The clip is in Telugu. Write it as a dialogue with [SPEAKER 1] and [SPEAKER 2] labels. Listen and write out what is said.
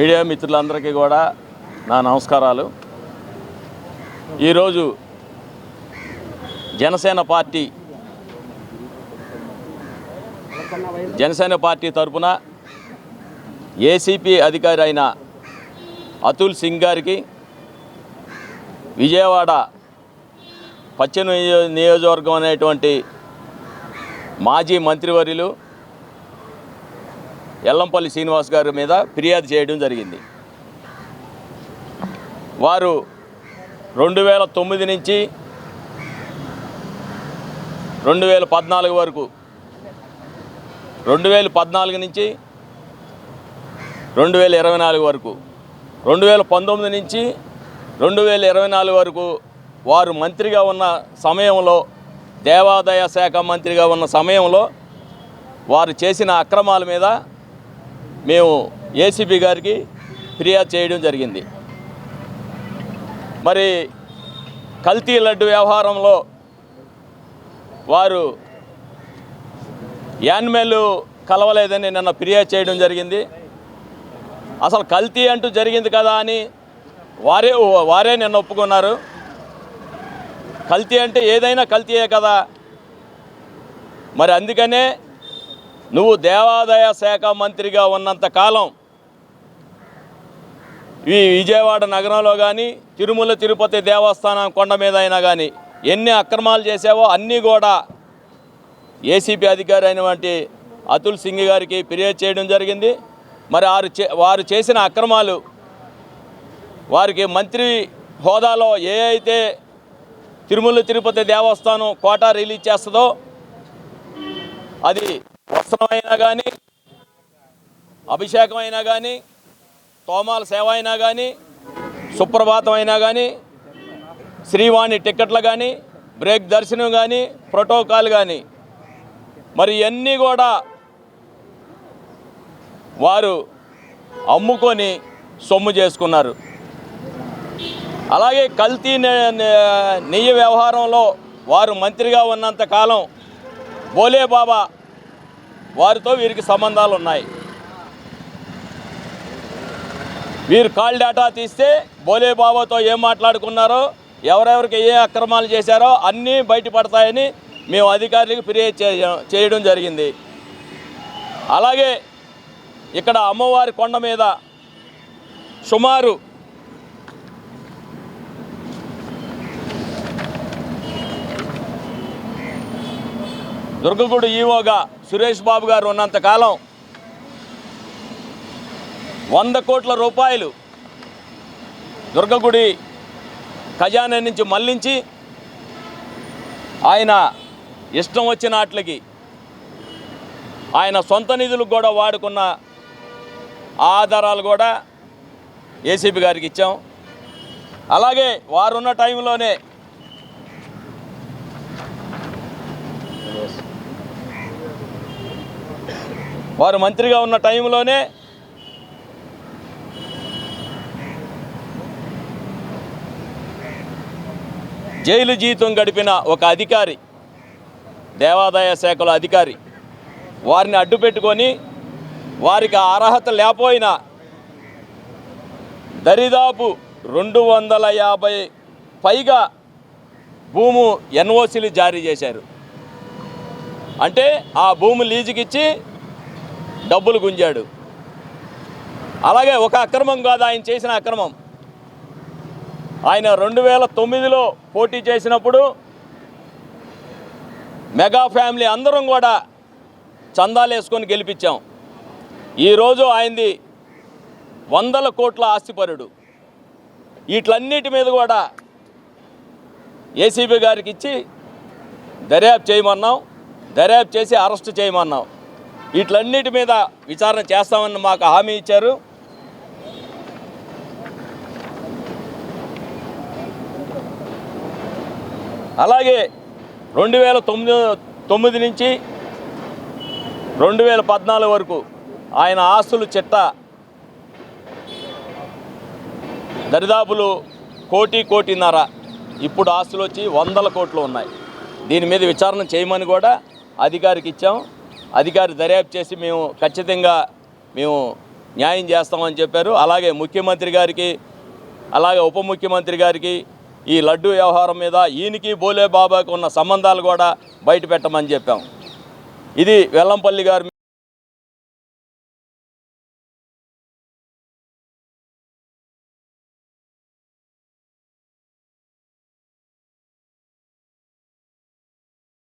[SPEAKER 1] మీడియా మిత్రులందరికీ కూడా నా నమస్కారాలు. ఈరోజు జనసేన పార్టీ జనసేన పార్టీ తరపున ఏసీపీ అధికారి అయిన అతుల్ సింగ్ గారికి విజయవాడ పశ్చిమ నియోజకవర్గం అనేటువంటి మాజీ మంత్రివర్యులు ఎల్లంపల్లి శ్రీనివాస్ గారి మీద ఫిర్యాదు చేయడం జరిగింది. వారు రెండు వేల తొమ్మిది నుంచి రెండు వేల పద్నాలుగు వరకు రెండు వేల పద్నాలుగు నుంచి రెండు వేల ఇరవై నాలుగు వరకు రెండు వేల పంతొమ్మిది నుంచి రెండు వేల ఇరవై నాలుగు వరకు వారు మంత్రిగా ఉన్న సమయంలో దేవాదాయ శాఖ మంత్రిగా ఉన్న సమయంలో వారు చేసిన అక్రమాల మీద మేము ఏసీబీ గారికి ఫిర్యాదు చేయడం జరిగింది. మరి కల్తీ లడ్డు వ్యవహారంలో వారు యాన్మెల్ కలవలేదని నిన్న ఫిర్యాదు చేయడం జరిగింది. అసలు కల్తీ అంటూ జరిగింది కదా అని వారే వారే నిన్న ఒప్పుకున్నారు. కల్తీ అంటే ఏదైనా కల్తీయే కదా. మరి అందుకనే నువ్వు దేవాదాయ శాఖ మంత్రిగా ఉన్నంత కాలం ఈ విజయవాడ నగరంలో కానీ తిరుమల తిరుపతి దేవస్థానం కొండ మీద అయినా కానీ ఎన్ని అక్రమాలు చేసావో అన్నీ కూడా ఏసీపీ అధికారి అయినటువంటి అతుల్ సింగ్ గారికి ఫిర్యాదు చేయడం జరిగింది. మరి వారు చే వారు చేసిన అక్రమాలు వారికి మంత్రి హోదాలో ఏ అయితే తిరుమల తిరుపతి దేవస్థానం కోటా రిలీజ్ చేస్తుందో అది వస్త్రమైనా కానీ అభిషేకం అయినా కానీ తోమాల సేవ అయినా కానీ సుప్రభాతం అయినా కానీ శ్రీవాణి టిక్కెట్లు కానీ బ్రేక్ దర్శనం కానీ ప్రోటోకాల్ కానీ మరి ఇవన్నీ కూడా వారు అమ్ముకొని సొమ్ము చేసుకున్నారు. అలాగే కల్తీ నెయ్యి వ్యవహారంలో వారు మంత్రిగా ఉన్నంత కాలం బోలే బాబా వారితో వీరికి సంబంధాలు ఉన్నాయి. వీరు కాల్ డేటా తీస్తే బోలే బాబాతో ఏం మాట్లాడుకున్నారో ఎవరెవరికి ఏ అక్రమాలు చేశారో అన్నీ బయటపడతాయని మేము అధికారులకు ఫిర్యాదు చేయడం జరిగింది. అలాగే ఇక్కడ అమ్మవారి కొండ మీద సుమారు దుర్గగుడి ఈవోగా సురేష్ బాబు గారు ఉన్నంతకాలం వంద కోట్ల రూపాయలు దుర్గగుడి ఖజానా నుంచి మళ్ళించి ఆయన ఇష్టం వచ్చిన వాటికి ఆయన సొంత నిధులకు కూడా వాడుకున్న ఆధారాలు కూడా ఏసీబీ గారికి ఇచ్చాం. అలాగే వారున్న టైంలోనే వారు మంత్రిగా ఉన్న టైంలోనే జైలు జీతం గడిపిన ఒక అధికారి దేవాదాయ శాఖలో అధికారి వారిని అడ్డు పెట్టుకొని వారికి ఆ అర్హత లేకపోయినా దరిదాపు రెండు వందల యాభై పైగా భూము ఎన్ఓసీలు జారీ చేశారు. అంటే ఆ భూమి లీజుకిచ్చి డబ్బులు గుంజాడు. అలాగే ఒక అక్రమం కాదు ఆయన చేసిన అక్రమం. ఆయన రెండు వేల తొమ్మిదిలో పోటీ చేసినప్పుడు మెగా ఫ్యామిలీ అందరం కూడా చందాలు వేసుకొని గెలిపించాం. ఈరోజు ఆయనది వందల కోట్ల ఆస్తిపరుడు. వీటిలన్నిటి మీద కూడా ఏసీబీ గారికి ఇచ్చి దర్యాప్తు చేయమన్నాం. దర్యాప్తు చేసి అరెస్ట్ చేయమన్నాం. వీటిలన్నిటి మీద విచారణ చేస్తామని మాకు హామీ ఇచ్చారు. అలాగే రెండు వేల తొమ్మిది తొమ్మిది నుంచి రెండు వేల పద్నాలుగు వరకు ఆయన ఆస్తులు చిట్ట దరిదాపులు కోటి కోటిన్నర ఇప్పుడు ఆస్తులు వచ్చి వందల కోట్లు ఉన్నాయి. దీని మీద విచారణ చేయమని కూడా అధికారికి ఇచ్చాం. అధికారి దర్యాప్తు చేసి మేము ఖచ్చితంగా మేము న్యాయం చేస్తామని చెప్పారు. అలాగే ముఖ్యమంత్రి గారికి అలాగే ఉప ముఖ్యమంత్రి గారికి ఈ లడ్డు వ్యవహారం మీద ఈయనకి బోలే బాబాకి ఉన్న సంబంధాలు కూడా బయట పెట్టమని చెప్పాం. ఇది వెల్లంపల్లి గారి